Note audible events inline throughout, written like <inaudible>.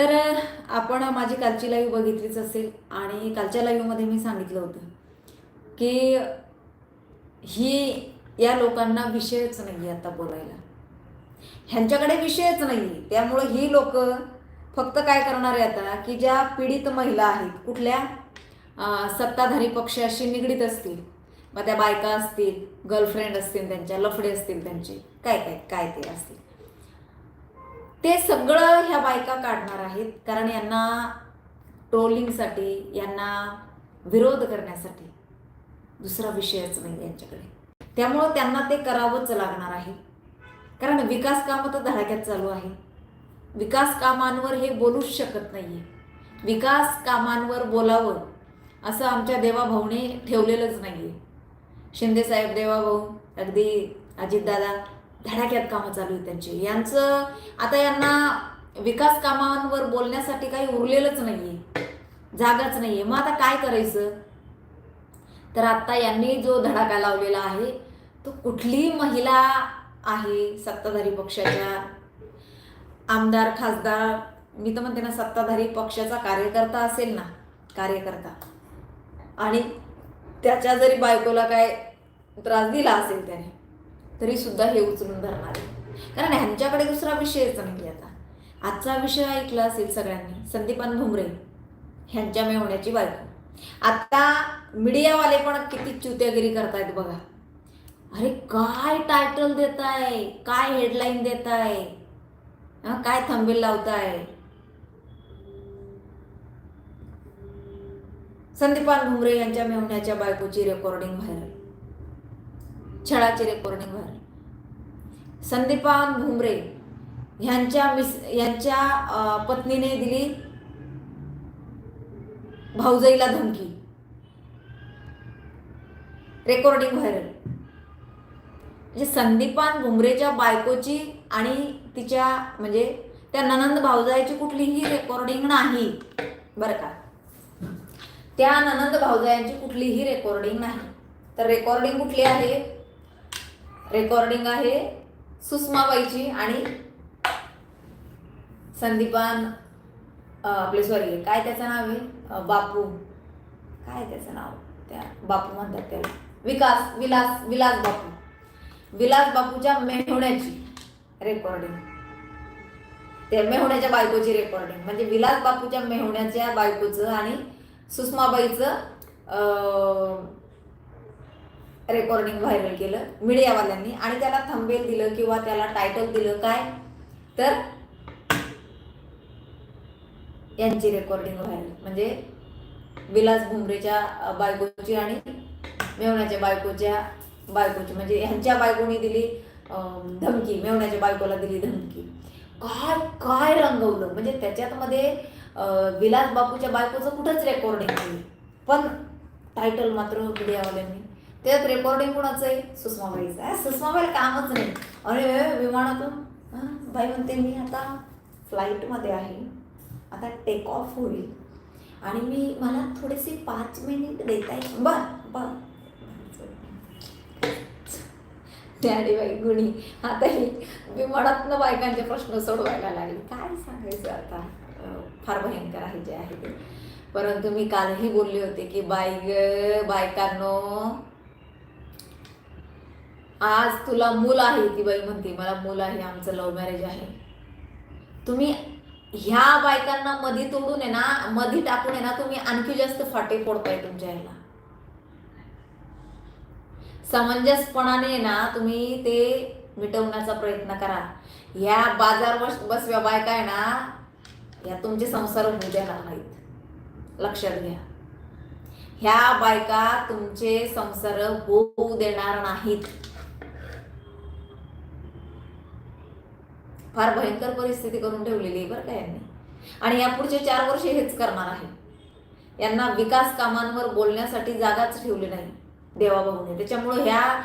तर आपण माझी कालची लाईव्ह बघितलीच असेल आणि कालच्या लाईव्हमध्ये मी सांगितलं होतं की ही या लोकांना विषयच नाही आहे आता बोलायला. ह्यांच्याकडे विषयच नाही आहे त्यामुळं ही लोक फक्त काय करणार आहे आता की ज्या पीडित महिला आहेत कुठल्या सत्ताधारी सत्ताधारी पक्षाशी निगडीत असतील मग त्या बायका असतील गर्लफ्रेंड असतील त्यांच्या लफडे असतील त्यांचे काय काय काय ते असतील. ते सगळं ह्या बायका काढणार आहेत कारण यांना ट्रोलिंगसाठी यांना विरोध करण्यासाठी दुसरा विषयच नाही यांच्याकडे. त्यामुळं त्यांना ते करावंच लागणार आहे. कारण विकास कामं तर धडाक्यात चालू आहे विकास कामांवर हे बोलूच शकत नाही आहे विकास कामांवर बोलावं असं आमच्या देवाभाऊने ठेवलेलंच नाही शिंदे साहेब देवाभाऊ अगदी अजितदादा धडाक्यात कामं चालू आहेत त्यांची. यांचं आता यांना विकास कामांवर बोलण्यासाठी काही उरलेलंच नाहीये. जागाच नाहीये. मग आता काय करायचं? तर आता यांनी जो धडाका लावलेला आहे तो कुठली महिला आहे सत्ताधारी पक्षाच्या. आमदार खासदार मी तर म्हणते ना सत्ताधारी पक्षाचा कार्यकर्ता असेल ना कार्यकर्ता. आणि त्याच्या जरी बायकोला काय त्रास दिला असेल त्याने तरी सुद्धा हे उचलून धरणार आहे. कारण ह्यांच्याकडे दुसरा विषयच नाही आता. आजचा विषय ऐकला असेल सगळ्यांनी संदीपान भुमरे ह्यांच्या मेवण्याची बायको. आता मीडियावाले पण किती चुत्यागिरी करतायत बघा. अरे काय टायटल देताय? काय हेडलाईन देताय? हं, काय थंबेल लावताय? संदीपान भुमरे यांच्या मेवण्याच्या बायकोची रेकॉर्डिंग व्हायरल छळाची रेकॉर्डिंग व्हायरल संदीपान भुमरे ह्यांच्या मिस यांच्या पत्नीने दिली भाऊजाईला धमकी. रेकॉर्डिंग व्हायरल म्हणजे संदीपान भुमरेच्या बायकोची आणि तिच्या म्हणजे त्या ननंद भाऊजाईची कुठलीही रेकॉर्डिंग नाही. बरं का? त्या ननंद भाऊजायांची कुठलीही रेकॉर्डिंग नाही. तर रेकॉर्डिंग कुठली आहे? रेकॉर्डिंग आहे सुषमाबाईची आणि संदीपान आपले सॉरी काय त्याचं नाव आहे? बापू. काय त्याचं नाव? त्या बापू म्हणतात त्याला. विकास विलास विलास बापू. विलास बापूच्या मेहुण्याची रेकॉर्डिंग त्या मेहुण्याच्या बायकोची रेकॉर्डिंग म्हणजे विलास बापूच्या मेहुण्याच्या बायकोचं आणि सुषमाबाईचं रेकॉर्डिंग व्हायरल केलं मीडियावाल्यांनी आणि त्याला थंबेल दिलं किंवा त्याला टायटल दिलं काय? तर यांची रेकॉर्डिंग व्हायरल म्हणजे विलास भुमरेच्या बायकोची आणि मेवण्याच्या बायकोच्या बायकोची. म्हणजे ह्यांच्या बायकोनी दिली धमकी. मेवण्याच्या बायकोला दिली धमकी. काय काय रंगवलं? म्हणजे त्याच्यात मध्ये विलास बापूच्या बायकोचं कुठंच रेकॉर्डिंग केली पण टायटल मात्र मीडियावाल्यांनी त्यात रेकॉर्डिंग कोणाचं आहे? सुषमाबाईचं आहे सुषमाबाईला कामच नाही. अरे विमानातून बाई म्हणते मी आता फ्लाईटमध्ये आहे. आता टेक ऑफ होईल. आणि मी मला थोडेसे पाच मिनिट देता येईल बर बर. डॅडी बाई गुणी. आता ही विमानातनं बायकांचे प्रश्न सोडवायला लागले. काय सांगायचं आता? फार भयंकर आहे जे आहे ते. परंतु मी कालही बोलले होते की बाई बायकांनो आज तुला मूल आहे ती बाई म्हणते मला मूल आहे आमचं लव्ह मॅरेज आहे. तुम्ही ह्या बायकांना मधी तोडून आहे ना मधी टाकून आहे ना तुम्ही आणखी जास्त फाटे फोडताय तुमच्या ह्याला. समंजसपणाने ना तुम्ही ते मिटवण्याचा प्रयत्न करा. या बाजार बस बसव्या बायका आहे ना या तुमचे संसार होऊ देणार नाहीत. लक्षात घ्या. ह्या बायका तुमचे संसार होऊ देणार नाहीत. फार भयंकर परिस्थिती करून ठेवलेली आहे बरं का यांनी. आणि या पुढचे चार वर्ष हेच करणार आहे. यांना विकास कामांवर बोलण्यासाठी जागाच ठेवली नाही देवाभाऊने. त्याच्यामुळं ह्या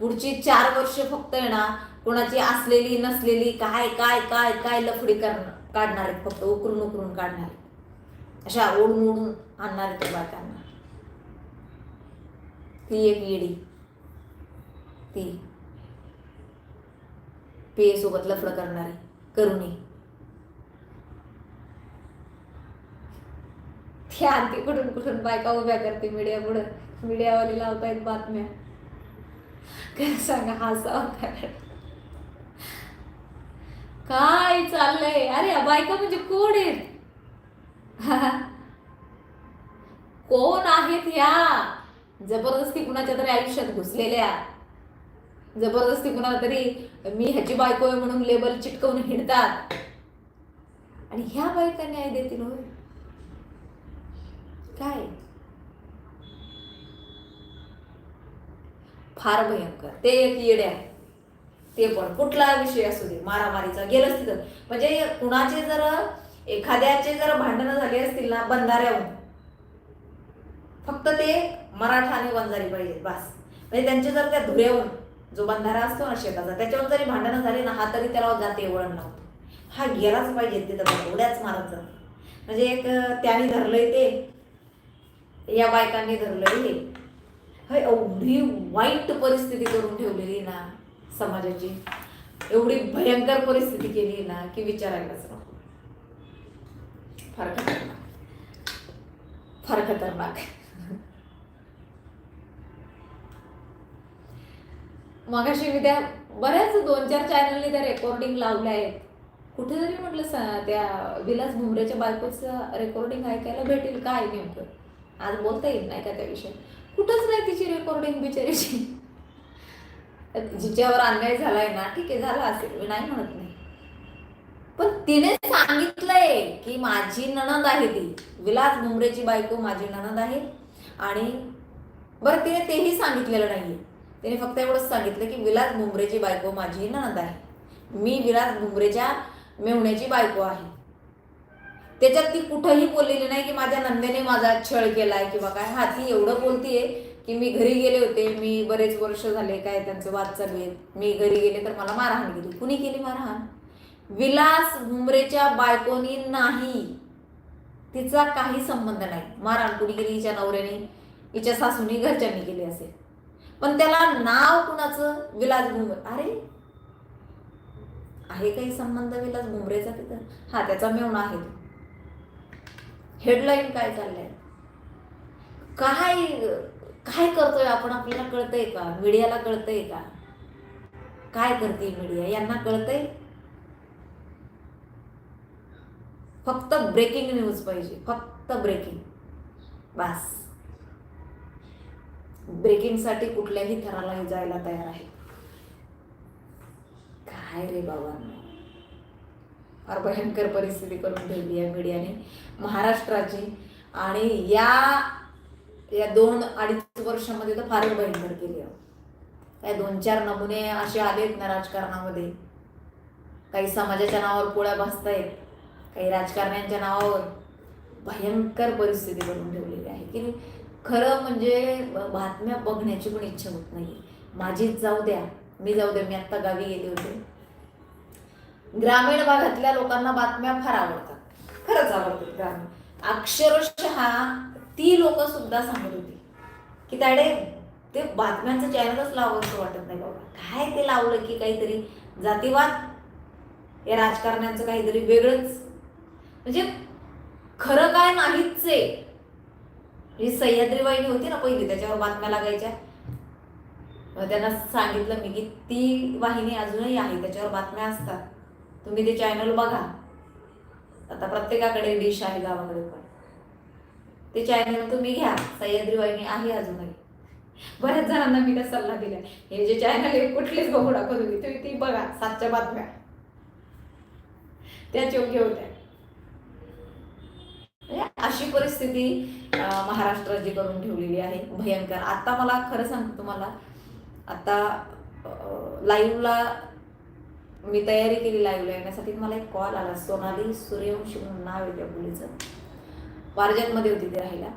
पुढची चार वर्ष फक्त आहे ना कोणाची असलेली नसलेली काय काय काय काय लफडी करणं काढणार आहेत फक्त उकरून उकरून काढणार आहेत. अशा ओढून ओढून आणणार आहेत त्या बायकांना. ती एक येडी. ती. पेयसोबत लफडं करणारी करुणी. ती आणते कुठून कुठून बायका उभ्या करते मीडिया पुढे. मीडियावाली लावतायत बातम्या. काय सांगा हसावं काय काय चाललंय? अरे या बायका म्हणजे कोण आहेत? <laughs> कोण आहेत ह्या जबरदस्ती कुणाच्या तरी आयुष्यात घुसलेल्या? जबरदस्ती कुणाला तरी मी ह्याची बायको आहे म्हणून लेबल चिटकवून हिंडतात. आणि ह्या बायका न्याय देतील होय. काय? फार भयंकर. ते एक येडे आहे. ते पण. कुठला विषय असू दे. मारामारीचा. गेलंच तिथं. म्हणजे कुणाचे जर एखाद्याचे जर भांडणं झाले असतील ना बंधाऱ्याहून. फक्त ते मराठा आणि वंजारी पाहिजे बस. म्हणजे त्यांचे जर त्या धुऱ्याहून. जो बंधारा असतो ना शेताचा त्याच्यावर जरी भांडणं झाली ना हा तरी त्याला जाते वळण लावतो. हा गेलाच पाहिजे तिथं एवढ्याच मारत जात म्हणजे एक त्याने धरलंय ते. या बायकांनी धरलंय हे. एवढी वाईट परिस्थिती करून ठेवलेली ना समाजाची. एवढी भयंकर परिस्थिती केली ना की विचारायलाच नको. फार खतरनाक. फार खतरनाक. मगाशी मी त्या बऱ्याच दोन चार चॅनलने त्या रेकॉर्डिंग लावल्या आहेत. कुठेतरी म्हटलं स त्या विलास भुमरेच्या बायकोचं रेकॉर्डिंग ऐकायला भेटेल काय नेमकं? आज बोलता येईल नाही का त्याविषयी कुठंच नाही तिची रेकॉर्डिंग बिचारीची. जिच्यावर अन्याय झालाय ना ठीक आहे झाला असेल मी नाही म्हणत नाही. पण तिने सांगितलंय की माझी नणद आहे ती. विलास भुमरेची बायको माझी नणद आहे. आणि बरं तिने तेही सांगितलेलं नाहीये. तिने फक्त एवढंच सांगितलं की विलास भुमरेची बायको माझी नणंद आहे. मी विलास भुमरेच्या मेवण्याची बायको आहे. त्याच्यात ती कुठंही बोललेली नाही की माझ्या नंदेने माझा छळ केलाय किंवा काय. हा ती एवढं बोलतीये की मी घरी गेले होते मी बरेच वर्ष झाले काय त्यांचं वाद चालू आहेत. मी घरी गेले तर मला मारहाण केली. कुणी केली मारहाण? विलास भुमरेच्या बायकोनी नाही. तिचा काही संबंध नाही. मारहाण कुणी केली? हिच्या नवऱ्याने हिच्या सासूनी घरच्यांनी केली असेल. पण त्याला नाव कुणाचं? विलास भुमरे अरे आहे काही संबंध विलास भुमरेचा तिथं? हा त्याचा मेवणा आहे हेडलाईन काय चाललंय? काय काय करतोय आपण? आपल्याला कळतंय का? मीडियाला कळतंय का? काय करते मीडिया? यांना कळतंय? फक्त ब्रेकिंग न्यूज पाहिजे. फक्त ब्रेकिंग बस. ब्रेकिंगसाठी कुठल्याही थरालाही जायला तयार आहे. काय रे बाबांना फार भयंकर परिस्थिती करून ठेवली आहे मीडियाने. महाराष्ट्राची आणि या या दोन अडीच वर्षामध्ये तर फारच भयंकर केली आहे. काय दोन चार नमुने असे आलेत ना राजकारणामध्ये. काही समाजाच्या नावावर पोळ्या भासतायत काही राजकारण्यांच्या नावावर. भयंकर परिस्थिती करून ठेवलेली आहे. की खरं म्हणजे बातम्या बघण्याची पण इच्छा होत नाही माझीच जाऊ द्या मी जाऊ द्या मी आत्ता गावी गेले होते. ग्रामीण भागातल्या लोकांना बातम्या फार आवडतात. खरंच आवडतात ग्रामीण. अक्षरशः ती लोक सुद्धा सांगत होती की त्याडे ते बातम्यांचं चॅनलच लावावंसं वाटत नाही बाबा. काय ते लावलं की काहीतरी जातीवाद? या राजकारण्यांचं काहीतरी वेगळंच. म्हणजे खरं काय नाहीच आहे. ही सह्याद्री वाहिनी होती ना पहिली त्याच्यावर बातम्या लागायच्या. मग त्यांना सांगितलं मी की ती वाहिनी अजूनही आहे त्याच्यावर बातम्या असतात. तुम्ही ते चॅनल बघा. आता प्रत्येकाकडे डिश आहे गावाकडे पण. ते चॅनल तुम्ही घ्या. सह्याद्री वाहिनी आहे अजूनही. बऱ्याच जणांना मी त्या सल्ला दिला हे जे चॅनल आहे कुठलीच बघू नका तुम्ही. तुम्ही ती बघा सातच्या बातम्या. त्याच योग्य होत्या. म्हणजे अशी परिस्थिती महाराष्ट्राची करून ठेवलेली आहे. भयंकर. आता मला खरं सांगतो तुम्हाला आता लाईव्हला मी तयारी केली लाईव्हला येण्यासाठी. मला एक कॉल आला सोनाली सूर्यवंशी म्हणून नाव आहे त्या मुलीचं. पारजातमध्ये होती ती राहिला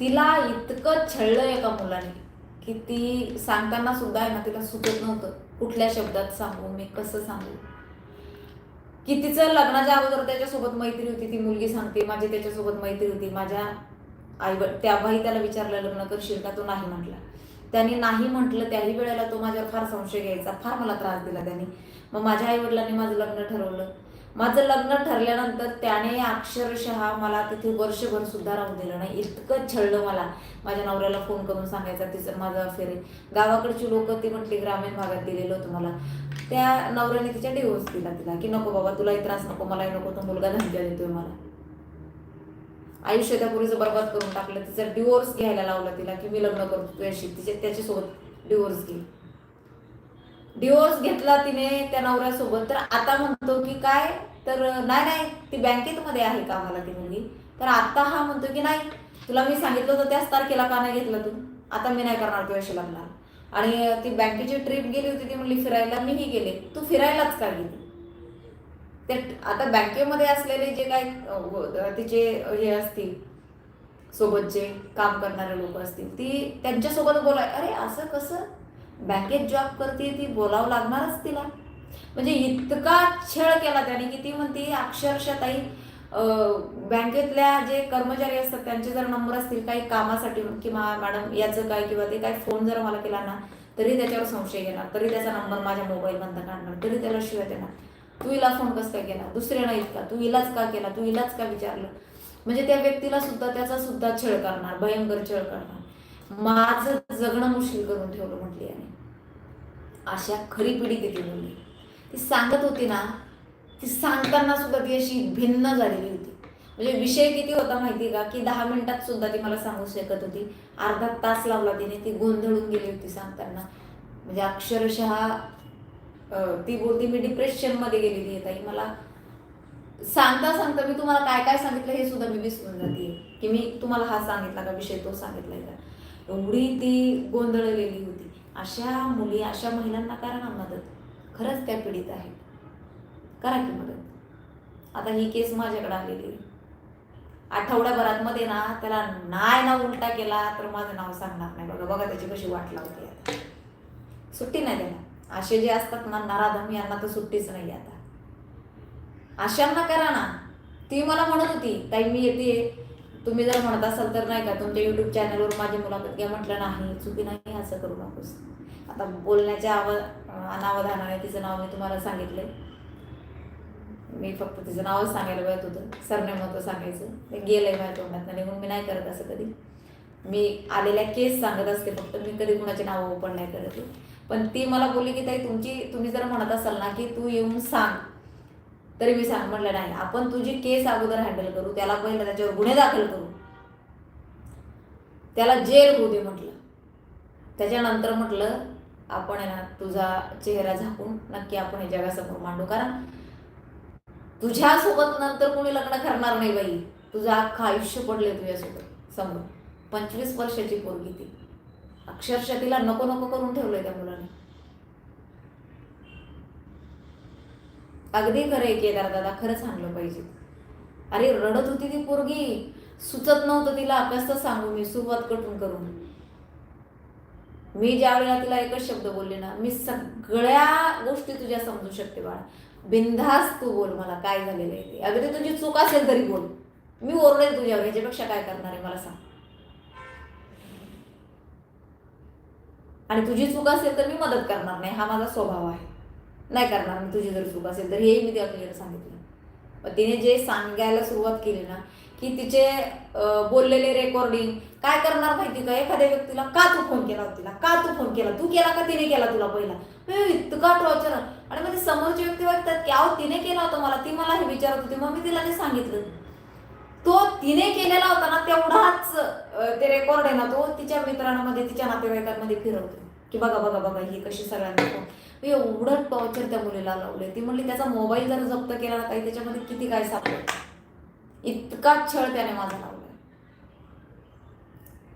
तिला इतकं छळलं एका मुलाने की ती सांगताना सुद्धा आहे ना तिला सुचत नव्हतं. कुठल्या शब्दात सांगू मी कसं सांगू? की तिचं लग्नाच्या अगोदर त्याच्यासोबत मैत्री होती ती मुलगी सांगते माझी त्याच्यासोबत मैत्री होती माझ्या आई तेव्हाही त्याला विचारलं लग्न करशील का? तो नाही म्हटला. त्याने नाही म्हटलं त्याही वेळेला तो माझ्यावर फार संशय घ्यायचा फार मला त्रास दिला त्याने. मग माझ्या आई वडिलांनी माझं लग्न ठरवलं. माझं लग्न ठरल्यानंतर त्याने अक्षरशः मला तिथे वर्षभर सुद्धा राहून दिलं नाही. इतकं छळलं मला. माझ्या नवऱ्याला फोन करून सांगायचा तिचं माझं अफेअर आहे. गावाकडची लोक ती म्हटली ग्रामीण भागात दिलेलं होतं मला. त्या नवऱ्याने तिच्या डिवोर्स दिला तिला की नको बाबा तुलाही त्रास नको मलाही नको तो मुलगा धमक्या देतोय मला. आयुष्य त्या पुरीचं बर्बाद करून टाकलं. तिचा डिवोर्स घ्यायला लावला तिला की मी लग्न करतो तुझ्याशी. तिच्या त्याच्यासोबत डिवोर्स घे डिवोर्स घेतला तिने त्या नवऱ्यासोबत. तर आता म्हणतो की काय? तर नाही नाही ती बँकेत मध्ये आहे का मला ती मुलगी. तर आता हा म्हणतो की नाही तुला मी सांगितलं होतं त्याच तारखेला का नाही घेतलं तू? आता मी नाही करणार तुझ्याशी लागणार आणि ती बँकेची ट्रिप गेली होती ती म्हणली फिरायला मीही गेले. तू फिरायलाच का गेली? ते आता बँकेमध्ये असलेले जे काय तिचे हे असतील सोबतचे काम करणारे लोक असतील ती त्यांच्यासोबत बोलाय अरे असं कसं? बँकेत जॉब करते ती बोलावं लागणारच तिला. म्हणजे इतका छळ केला त्याने की ती म्हणते अक्षरशः ताई बँकेतल्या जे कर्मचारी असतात त्यांचे जर नंबर असतील काही कामासाठी किंवा मॅडम याचं काय किंवा ते काय फोन जर मला केला ना तरी त्याच्यावर संशय घेणार तरी त्याचा नंबर माझ्या मोबाईल बंद काढणार तरी त्याला शिवाय देणार. तू हिला फोन कसं काय केला? दुसऱ्याला इतका तू हिलाच का केला? तू हिलाच का विचारलं? म्हणजे त्या व्यक्तीला सुद्धा त्याचा सुद्धा छळ करणार भयंकर छळ करणार. माझं जगणं मुश्किल करून ठेवलं म्हटली याने. अशा खरी पिढी दिली मुलगी ती सांगत होती ना ती सांगताना सुद्धा ती अशी भिन्न झालेली होती. म्हणजे विषय किती होता माहिती का की दहा मिनिटात सुद्धा ती मला सांगू शकत होती. अर्धा तास लावला तिने ती गोंधळून गेली होती सांगताना. म्हणजे अक्षरशः ती बोलती मी डिप्रेशनमध्ये गेलेली आहे ताई मला सांगता सांगता मी तुम्हाला काय काय सांगितलं हे सुद्धा मी विसरून जाते की मी तुम्हाला हा सांगितला का विषय तो सांगितलाय का? एवढी ती गोंधळलेली होती. अशा मुली अशा महिलांना करा ना मदत. खरंच त्या पीडित आहेत. करा की मदत. आता ही केस माझ्याकडे आलेली आहे. आठवड्याभरात मध्ये ना त्याला नाय ना उलटा केला तर माझं नाव सांगणार नाही. बघा बघा त्याची कशी वाट लावते आता. सुट्टी नाही त्याला असे जे असतात ना नाराधम यांना तर सुट्टीच नाही आता. अशांना करा ना. ती मला म्हणत होती ताई मी येते. तुम्ही जर म्हणत असाल तर नाही का तुमच्या युट्यूब चॅनलवर माझी मुलाखत घ्या म्हटलं नाही चुकी नाही असं करू नकोस. आता बोलण्याच्या आव अनावधानाने तिचं नाव मी तुम्हाला सांगितलंय मी फक्त तिचं नावच सांगायला पाहिजे होतं. सरनेम होतं सांगायचं. ते गेलंय माझ्या तोंडात. निघून मी नाही करत असं कधी. मी आलेल्या केस सांगत असते फक्त. मी कधी कुणाची नावं ओपन नाही करत पण ती मला बोलली की ताई तुमची तुम्ही जर म्हणत असाल ना की तू येऊन सांग तरी मी सांग म्हटलं नाही आपण तुझी केस अगोदर हँडल करू त्याला पहिलं त्याच्यावर गुन्हे दाखल करू. त्याला जेल होऊ दे म्हटलं. त्याच्यानंतर म्हटलं आपण आहे ना तुझा चेहरा झाकून नक्की आपण हे जगासमोर मांडू कारण तुझ्यासोबत नंतर कोणी लग्न करणार नाही बाई. तुझं अख्खं आयुष्य पडले तुझ्यासोबत समोर. पंचवीस वर्षाची पोरगी ती. अक्षरशः तिला नको नको करून ठेवलंय त्या मुलाने. अगदी खरं आहे केदार दादा खरंच आणलं पाहिजे. अरे रडत होती ती पोरगी. सुचत नव्हतं तिला कसं सांगू मी सुरुवात कटून करून. मी ज्या वेळेला तिला एकच शब्द बोलले ना मी सगळ्या गोष्टी तुझ्या समजू शकते बाळा. बिनधास तू बोल मला काय झालेलं आहे ते. अगदी तुझी चूक असेल तरी बोल. मी ओरडेल तुझ्या ह्याच्यापेक्षा काय करणार आहे मला सांग. आणि तुझी चूक असेल तर मी मदत करणार नाही हा माझा स्वभाव आहे. नाही करणार मी तुझी जर चूक असेल तर हेही मी त्या क्लिअर सांगितलं. मग तिने जे सांगायला सुरुवात केली ना की तिचे बोललेले रेकॉर्डिंग काय करणार माहिती का? एखाद्या व्यक्तीला का तू फोन केला होता तिला? का तू फोन केला? तू केला का तिने केला तुला पहिला? इतका टॉर्चर आणि म्हणजे समोरचे व्यक्ती वाटतात की अहो तिने केला होता मला ती मला हे विचारत होती मग मी तिला ते सांगितलं. तो तिने केलेला होता ना तेवढाच ते रेकॉर्ड आहे ना तो तिच्या मित्रांमध्ये तिच्या नातेवाईकांमध्ये फिरवतो की बघा बघा बघा ही कशी सगळ्यांना एवढं टॉर्चर त्या मुलीला लावले ती म्हणली त्याचा मोबाईल जर जप्त केला ना काही त्याच्यामध्ये किती काय सापडत इतका छळ त्याने माझा लावला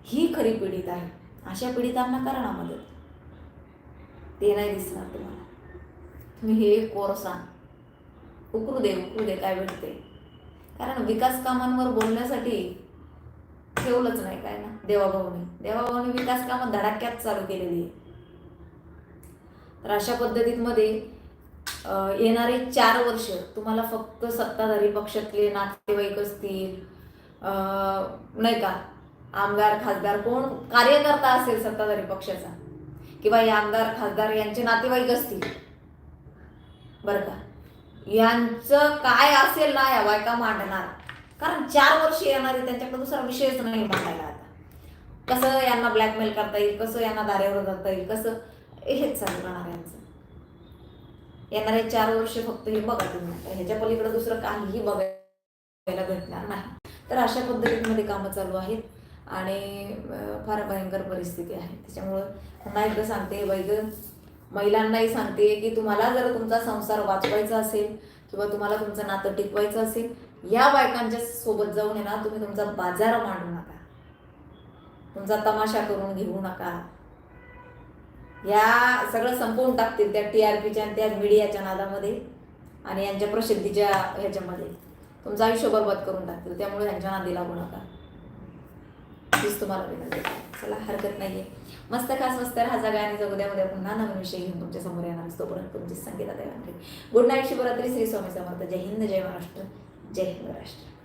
ही खरी पीडित आहे. अशा पीडितांना करा ना मदत. ते नाही दिसणार तुम्हाला. तुम्ही हे कोर सांग. उकरू दे उकरू दे काय भेटते कारण विकास कामांवर बोलण्यासाठी ठेवलंच नाही काय ना? देवाभाऊने. देवाभाऊने विकास कामं धडाक्यात चालू केलेली आहे. तर अशा पद्धतीमध्ये येणारे चार वर्ष तुम्हाला फक्त सत्ताधारी पक्षातले नातेवाईक असतील नाही का आमदार खासदार कोण कार्यकर्ता असेल सत्ताधारी पक्षाचा किंवा हे आमदार खासदार यांचे नातेवाईक असतील. बरं का? यांचं काय असेल ना या बायका मांडणार? कारण चार वर्ष येणारे त्यांच्याकडे दुसरा विषयच नाही मांडायला आता. कसं यांना ब्लॅकमेल करता येईल कसं यांना दारेवर जाता येईल कसं हेच चालू राहणार यांचं येणारे चार वर्ष फक्त हे बघा तुम्ही. ह्याच्या पलीकडे दुसरं काहीही बघायला भेटणार नाही. तर अशा पद्धतीमध्ये कामं चालू आहेत आणि फार भयंकर परिस्थिती आहे. त्याच्यामुळं पुन्हा एकदा सांगते वैग महिलांनाही सांगते की तुम्हाला जर तुमचा संसार वाचवायचा असेल किंवा तुम्हाला तुमचं नातं टिकवायचं असेल या बायकांच्या सोबत जाऊन ना तुम्ही तुमचा बाजार मांडू नका. तुमचा तमाशा करून घेऊ नका. या सगळं संपवून टाकतील त्या टी आर पीच्या आणि त्या मीडियाच्या नादामध्ये आणि यांच्या प्रसिद्धीच्या ह्याच्यामध्ये. तुमचं आयुष्य बरबाद करून टाकतील त्यामुळे यांच्या नादी लागू नका. तीच तुम्हाला विनंती चला हरकत नाही आहे मस्त खास मस्त राहा जागा आणि जगू उद्या पुन्हा नवीन विषय घेऊन तुमच्यासमोर येणार असतो. परत तुमची Sangita देवांकडे. Good night Shivratri Shri Swami Samarth. जय हिंद जय महाराष्ट्र. जय हिंद महाराष्ट्र.